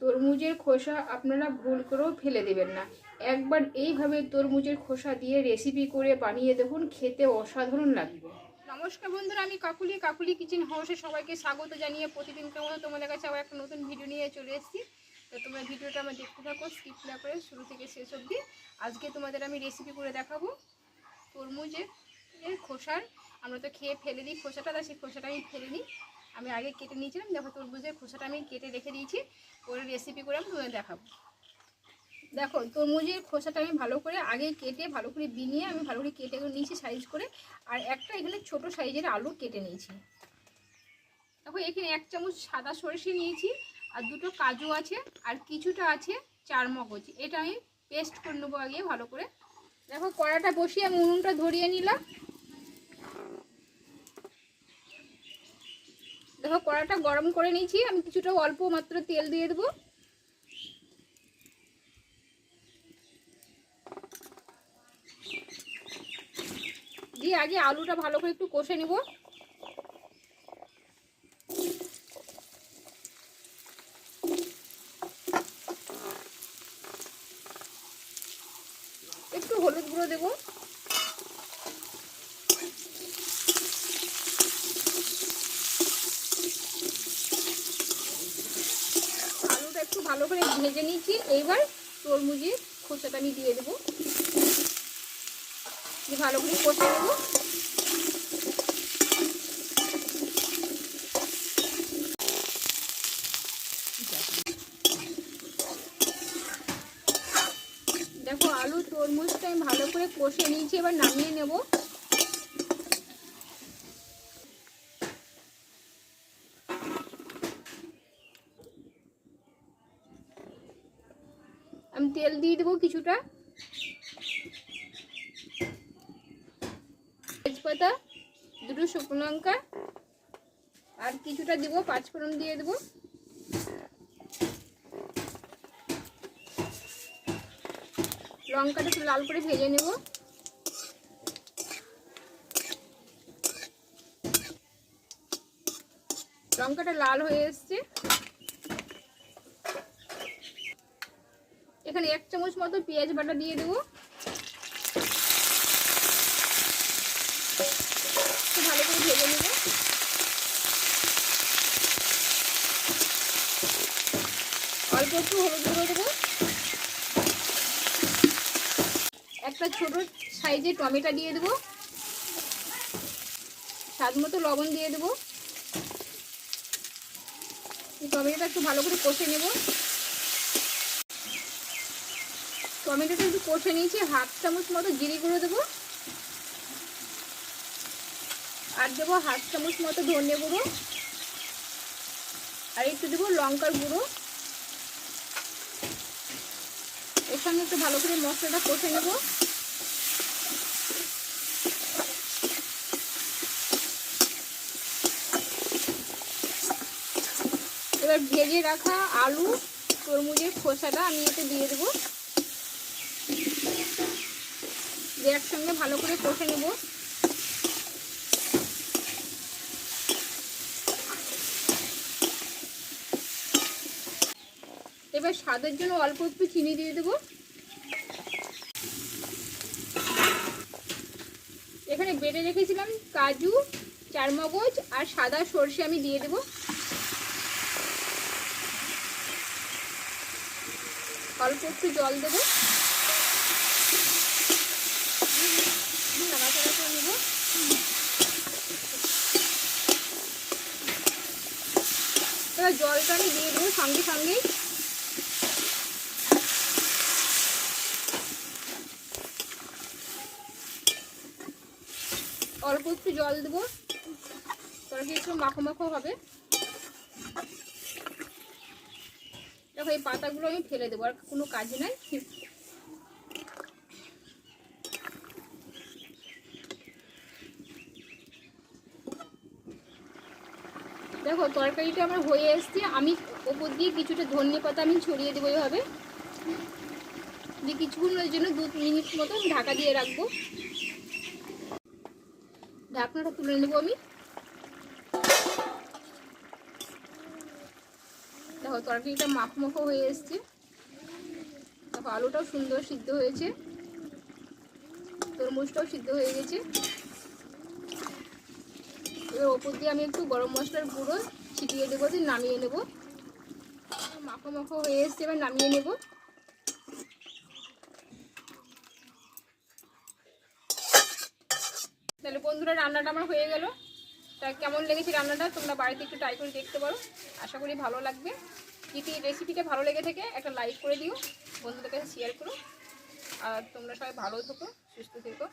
তরমুজের খোসা আপনারা ভুল করেও ফেলে দেবেন না। একবার এইভাবে তরমুজের খোসা দিয়ে রেসিপি করে বানিয়ে দেখুন, খেতে অসাধারণ লাগবে। নমস্কার বন্ধুরা, আমি কাকুলি কাকুলি কিচেন হাউসে সবাইকে স্বাগত জানিয়ে প্রতিদিনকার মতো তোমাদের কাছে আবার একটা নতুন ভিডিও নিয়ে চলে এসেছি। তো তোমরা ভিডিওটা আমার দেখতে থাকো স্কিপ না করে শুরু থেকে শেষ অবধি। আজকে তোমাদের আমি রেসিপি করে দেখাবো তরমুজের খোসার। আমরা তো খেয়ে ফেলে দিই খোসাটা, তা সেই খোসাটা আমি ফেলে নিই। আমি আগে কেটে নিয়েছিলাম দেখো তরমুজের খোসাটা আমি কেটে রেখে দিয়েছি। করে রেসিপি করে আমি তোমাদের দেখাবো। দেখো, তরমুজের খোসাটা আমি ভালো করে আগে কেটে, ভালো করে বিনিয়ে আমি ভালো করে কেটে নিয়েছি সাইজ করে। আর একটা এখানে ছোট সাইজের আলু কেটে নিয়েছি। দেখো, এখানে এক চামচ সাদা সরষে নিয়েছি, আর দুটো কাজু আছে, আর কিছুটা আছে চার মগজ এটা আমি পেস্ট করে নেব আগে ভালো করে। দেখো, কড়াটা বসিয়ে আমি উনুনটা ধরিয়ে নিলাম। দেখো কড়াটা গরম করে নিয়েছি। আমি কিছুটা অল্প মাত্র তেল দিয়ে দেবো। দিয়ে আগে আলুটা ভালো করে একটু কষে নিব। একটু হলুদ গুঁড়ো দেবো আলুটা একটু ভালো করে ভেজে নিয়েছি। এইবার তরমুজের খোসাটা আমি দিয়ে দেবো। ভালো করে কষে নেব। দেখো আলু তরমুজটা আমি ভালো করে কষে নিয়েছি, এবার নামিয়ে নেব। আমি তেল দিয়ে দেবো কিছুটা। তেজপাতা, দুটো শুকনো লঙ্কা, আর কিছুটা দিব পাঁচফোড়ন দিয়ে দেবো। লঙ্কাটা একটু লাল করে ভেজে নেব। লঙ্কাটা লাল হয়ে এসছে। এখানে এক চামচ মতো পেঁয়াজ বাটা দিয়ে দেবো। ভালো করে ভেজে নেব। অল্প একটু হলুদ গুঁড়ো দেবো। একটা ছোট সাইজে টমেটো দিয়ে দেবো। স্বাদ মতো লবণ দিয়ে দেবো। টমেটোটা একটু ভালো করে কষে নেব। টমেটোটা একটু কষে নিয়েছি, হাফ চামচ মতো জিরি গুঁড়ো দেবো। আর দেবো হাফ চামচ মতো ধনে গুঁড়ো। আর একটু দেবো লঙ্কার গুঁড়ো। এর সঙ্গে একটু ভালো করে মশলাটা কষে নেব। এবার ভেজে রাখা আলু, তরমুজের খোসাটা আমি এতে দিয়ে দেবো। একসঙ্গে ভালো করে কষে নেব। এবার স্বাদের জন্য অল্প একটু চিনি দিয়ে দেবো। এখানে বেটে রেখেছিলাম কাজু, চারমগজ আর সাদা সর্ষে আমি দিয়ে দেবো। অল্প একটু জল দেবো নাড়াচাড়া করে নেব এবার জলটা আমি দিয়ে দেবো সঙ্গে সঙ্গেই। অল্প একটু জল দেবো। তরকারি একটু মাখো মাখো হবে। দেখো এই পাতাগুলো আমি ফেলে দেবো, আর কোনো কাজ নাই। দেখো, তরকারিটা আমার হয়ে এসছে। আমি ওপর দিয়ে কিছুটা ধনে পাতা আমি ছড়িয়ে দেবো এইভাবে দিয়ে কিছুক্ষণের জন্য দু মিনিট মতো ঢাকা দিয়ে রাখব। ঢাকনাটা তুলে নেব আমি। দেখো, তরকারিটা মাখো হয়ে এসছে। দেখো, আলুটাও সুন্দর সিদ্ধ হয়েছে। তরমুজটাও সিদ্ধ হয়ে গেছে। এবার ওপর দিয়ে আমি একটু গরম মশলার গুঁড়ো ছিটিয়ে দেবো, দিয়ে নামিয়ে নেব। মাখো মাখো হয়ে এসছে, এবার নামিয়ে নেব। তাহলে বন্ধুরা, রান্নাটা আমার হয়ে গেল। তা কেমন লেগেছে রান্নাটা? তোমরা বাড়িতে একটু ট্রাই করে দেখতে পারো। আশা করি ভালো লাগবে। যদি রেসিপিটা ভালো লেগে থাকে, একটা লাইক করে দিও। বন্ধুদের কাছে শেয়ার করো। আর তোমরা সবাই ভালো থেকো, সুস্থ থেকো।